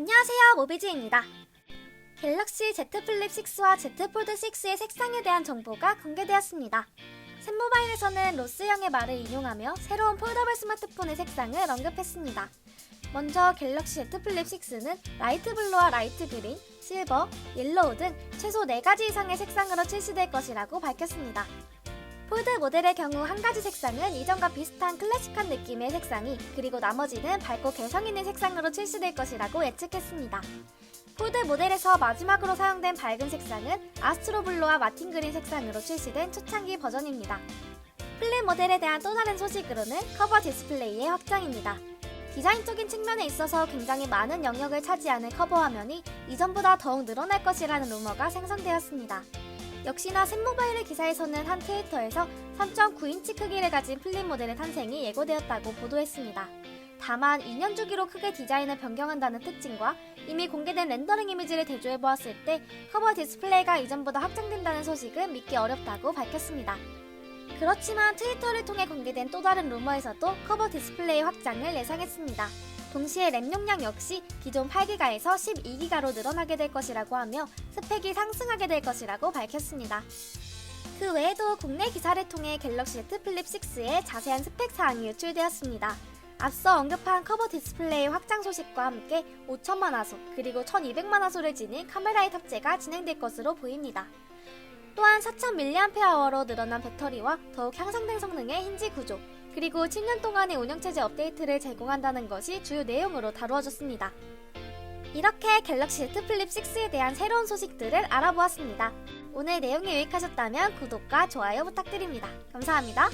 안녕하세요 모비지입니다. 갤럭시 Z 플립 6와 Z 폴드 6의 색상에 대한 정보가 공개되었습니다. 샘모바일에서는 로스형의 말을 인용하며 새로운 폴더블 스마트폰의 색상을 언급했습니다. 먼저 갤럭시 Z 플립 6는 라이트 블루와 라이트 그린, 실버, 옐로우 등 최소 4가지 이상의 색상으로 출시될 것이라고 밝혔습니다. 폴드 모델의 경우 한 가지 색상은 이전과 비슷한 클래식한 느낌의 색상이 그리고 나머지는 밝고 개성 있는 색상으로 출시될 것이라고 예측했습니다. 폴드 모델에서 마지막으로 사용된 밝은 색상은 아스트로 블루와 마틴 그린 색상으로 출시된 초창기 버전입니다. 플립 모델에 대한 또 다른 소식으로는 커버 디스플레이의 확장입니다. 디자인적인 측면에 있어서 굉장히 많은 영역을 차지하는 커버 화면이 이전보다 더욱 늘어날 것이라는 루머가 생성되었습니다. 역시나 샘모바일의 기사에서는 한 트위터에서 3.9인치 크기를 가진 플립 모델의 탄생이 예고되었다고 보도했습니다. 다만 2년 주기로 크게 디자인을 변경한다는 특징과 이미 공개된 렌더링 이미지를 대조해 보았을 때 커버 디스플레이가 이전보다 확장된다는 소식은 믿기 어렵다고 밝혔습니다. 그렇지만 트위터를 통해 공개된 또 다른 루머에서도 커버 디스플레이 확장을 예상했습니다. 동시에 램 용량 역시 기존 8기가에서 12기가로 늘어나게 될 것이라고 하며 스펙이 상승하게 될 것이라고 밝혔습니다. 그 외에도 국내 기사를 통해 갤럭시 Z 플립 6의 자세한 스펙 사항이 유출되었습니다. 앞서 언급한 커버 디스플레이 확장 소식과 함께 5천만 화소 그리고 1200만 화소를 지닌 카메라의 탑재가 진행될 것으로 보입니다. 또한 4000mAh로 늘어난 배터리와 더욱 향상된 성능의 힌지 구조, 그리고 7년 동안의 운영체제 업데이트를 제공한다는 것이 주요 내용으로 다루어졌습니다. 이렇게 갤럭시 Z 플립 6에 대한 새로운 소식들을 알아보았습니다. 오늘 내용이 유익하셨다면 구독과 좋아요 부탁드립니다. 감사합니다.